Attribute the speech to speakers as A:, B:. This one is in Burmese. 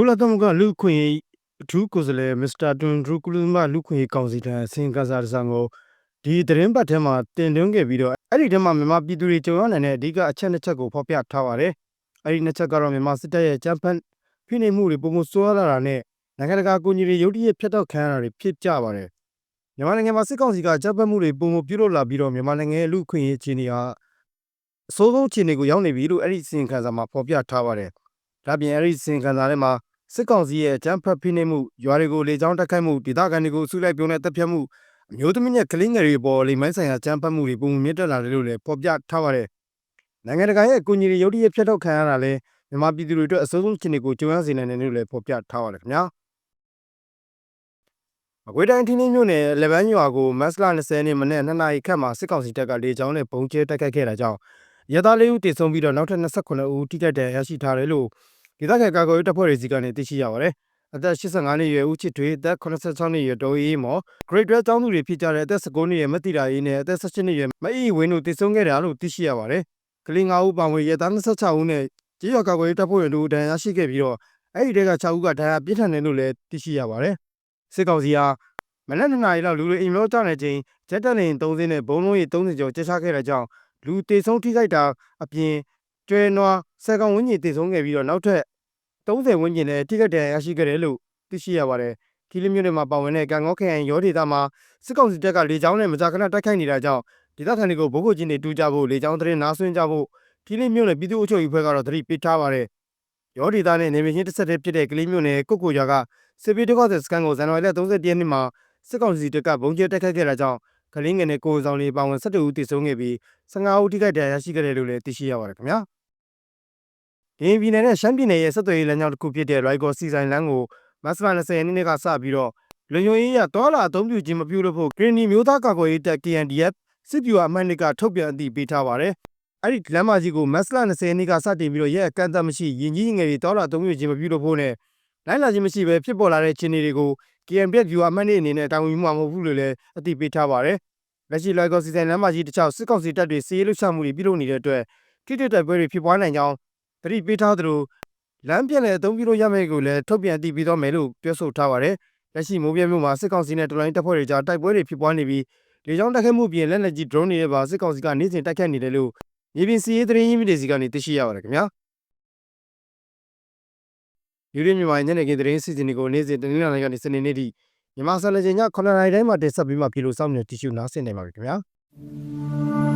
A: ကုလသမဂ္ဂလူ့အခွင့်အရေးအထူးကိုယ်စားလှယ်မစ္စတာတွန်ဒရူကူလူမလူ့အခွင့်အရေးကောင်စီထံအစီရင်ခံစာတစ်စောင်ကိုဒီသတင်းပတ်ထဲမှာတင်သွင်းခဲ့ပြီးတော့အဲ့ဒီထဲမှာမြန်မာပြည်သူတွေကြုံရနိုင်တဲ့အဓိကအချက်နှစ်ချက်ကိုဖော်ပြထားပါတယ်။အဲ့ဒီနှစ်ချက်ကတော့မြန်မာစစ်တပ်ရဲ့ကြမ်းဖက်ဖိနှိပ်မှုတွေပုံမှန်ဆိုးရွားလာတာနဲ့နိုင်ငံတကာအကူအညီတွေရုတ်တရက်ဖျက်တောက်ခံရတာတွေဖြစ်ကြပါတယ်။မြန်မာနိုင်ငံမှာစစ်ကောင်စီကကြမ်းဖက်မှုတွေပုံမှန်ပြုလုပ်လာပြီးတော့မြန်မာနိုင်ငံရဲ့လူ့အခွင့်အရေးအခြေအနေဟာအဆိုးဆုံးအခြေအနေကိုရောက်နေပြီလို့အဲ့ဒီအစီရင်ခံစာမှာဖော်ပြထားပါတယ်။ဒါပြင်အဲ့ဒီအစီရင်ခံစာထဲမှာ စစ်ကောင်စီရဲ့အကြမ်းဖက်ဖိနှိပ်မှုရွာတွေကိုလေကြောင်းတိုက်ခိုက်မှုဒေသခံတွေကိုအစုလိုက်ပြုံးတဲ့တပ်ဖြတ်မှုအမျိုးသမီးနဲ့ကလေးငယ်တွေပေါ်လိမ်မိုင်းဆိုင်ရာကြမ်းဖက်မှုတွေပုံမြင့်တက်လာတယ်လို့လည်းဖော်ပြထားပါတယ်။နိုင်ငံတကာရဲ့အကူအညီတွေရုတ်တရက်ဖျက်ထုတ်ခံရတာလဲမြန်မာပြည်သူတွေအတွက်အဆိုးဆုံးအခြေအနေကိုကြုံရစေနိုင်တယ်လို့လည်းဖော်ပြထားပါတယ်ခင်ဗျာ။အကွေတိုင်းထင်းထင်းမြို့နယ်လက်ပန်းရွာကိုမတ်လ20ရက်နေ့မနေ့2နာရီခန့်မှာစစ်ကောင်စီတပ်ကလေကြောင်းနဲ့ပုံကျဲတိုက်ခိုက်ခဲ့တာကြောင့်ရသားလေးဦးတည်ဆုံပြီးတော့နောက်ထပ်28ဦးထိခိုက်ဒဏ်ရာရရှိထားတယ်လို့ ဒေသခံကာကွယ်ရေးတပ်ဖွဲ့တွေစီကနေသိရှိရပါတယ်။အသက်85နှစ်အရွယ်ဦးချစ်ထွေးအသက်86နှစ်အရွယ်ဒေါ်အေးမော် Great Red ကျောင်းသူတွေဖြစ်ကြတဲ့အသက်19နှစ်အရွယ်မတိတာအေးနဲ့အသက်18နှစ်အရွယ်မအီဝင်းတို့တည်ဆုံခဲ့တာလို့သိရှိရပါတယ်။ကလေး9ဦးပါဝင်ရဲသား26ဦးနဲ့ကြေးရွာကာကွယ်ရေးတပ်ဖွဲ့ဝင်တို့ဒဏ်ရာရရှိခဲ့ပြီးတော့အဲ့ဒီတဲက6ဦးကဒဏ်ရာပြင်းထန်တယ်လို့လည်းသိရှိရပါတယ်။စစ်ကောင်စီဟာမနက်2နာရီလောက်လူတွေအိမ်မောကြတဲ့ချိန်ဂျက်တက်လင်3စင်းနဲ့ဘုံလုံးရီ30ကျော်ကျချခဲ့တဲ့ကြောင့်လူတေဆုံးထိခိုက်တာအပြင် ကျွဲနွားဆယ်ကောင်ဝန်းကျင်တေဆုံးခဲ့ပြီးတော့နောက်ထပ်30ဝန်းကျင်နဲ့ထိခိုက်ဒဏ်ရာရရှိခဲ့တယ်လို့သိရှိရပါတယ်။ခီလီမြို့နယ်မှာပါဝင်တဲ့ကံကောခရိုင်ရောဒေသမှာစစ်ကောင်စီတပ်ကလေကြောင်းနဲ့မကြာခဏတိုက်ခိုက်နေတာကြောင့်ဒေသခံတွေကိုဗုတ်ခုချင်းတွေတူးကြဖို့လေကြောင်းသတင်းနားဆွင့်ကြဖို့ခီလီမြို့နယ်ပြည်သူ့အုပ်ချုပ်ရေးဖွဲ့ကတော့သတိပေးထားပါတယ်။ရောဒေသနဲ့နေမချင်းတစ်ဆက်တည်းဖြစ်တဲ့ကလေးမြို့နယ်ကုတ်ကိုရွာကစစ်ပေးတစ်ခေါက်စကန်ကိုဇန်နဝါရီလ30ရက်နေ့မှာစစ်ကောင်စီတပ်ကဘုံကျဲတိုက်ခိုက်ခဲ့တာကြောင့်ကလေးငယ်နဲ့ကိုယ်ဆောင်လေးပါဝင်17ဦးတည်ဆုံခဲ့ပြီး15ဦးထိခိုက်ဒဏ်ရာရရှိခဲ့တယ်လို့လည်းသိရှိရပါတယ်ခင်ဗျာ။ ရင်းပြည်နယ်နဲ့ရှမ်းပြည်နယ်ရဲ့ဆက်သွယ်ရေးလမ်းကြောင်းတစ်ခုဖြစ်တဲ့ Rigo စီဆိုင်လမ်းကိုမတ်လ20ရက်နေ့ကစပြီးတော့လူညွန်ရေးရတော်လာအသုံးပြုခြင်းမပြုလို့ဖို့ Green မျိုးသားကာကွယ်ရေးတပ် KNDF စစ်ဗျူဟာအမှတ်နှစ်ကထုတ်ပြန်အသိပေးထားပါတယ်။အဲ့ဒီလမ်းမကြီးကိုမတ်လ20ရက်နေ့ကစတင်ပြီးတော့ရဲအကန့်အသတ်မရှိယင်ကြီးငယ်တွေတော်လာအသုံးပြုခြင်းမပြုလို့ဖို့နဲ့လိုင်းလာခြင်းမရှိဘဲဖြစ်ပေါ်လာတဲ့ခြေအနေတွေကို KNDF ဗျူဟာအမှတ်နှစ်အနေနဲ့တာဝန်ယူမှာမဟုတ်ဘူးလို့လည်းအသိပေးထားပါတယ်။လက်ရှိ Rigo စီဆိုင်လမ်းမကြီးတစ်ချောက်စစ်ကောင်စီတပ်တွေစီးရဲလှုပ်ရှားမှုတွေပြုလုပ်နေတဲ့အတွက်ထိတိတိုက်ပွဲတွေဖြစ်ပွားနိုင်ကြောင်း တတိပေးထားသလိုလမ်းပြန်လည်အသုံးပြုလို့ရမယ့်ကိုလည်းထုတ်ပြန်အသိပေးသွားမယ်လို့ပြောဆိုထားပါတယ်။လက်ရှိမိုးပြဲမြို့မှာစစ်ကောင်စီနဲ့တော်လိုင်းတပ်ဖွဲ့တွေကြားတိုက်ပွဲတွေဖြစ်ပွားနေပြီးလေကြောင်းတိုက်ခိုက်မှုပြင်လက်နက်ကြီး drone တွေရဲ့ပါစစ်ကောင်စီကနေ့စဉ်တိုက်ခိုက်နေတယ်လို့မြေပြင်စီးရေးသတင်းရင်းမြစ်တွေစီကနေသိရှိရပါတယ်ခင်ဗျာ။ယူရီမြန်မာညနေခင်းသတင်းစီစဉ်တွေကိုနေ့စဉ်တနင်္လာနေ့ကနေစနေနေ့ထိမြန်မာစံလချိန်ည9:00နာရီတိုင်းမှာတင်ဆက်ပြီးမှပြည်လို့စောင့်နေတ िश ူနားဆင်နေပါပြီခင်ဗျာ။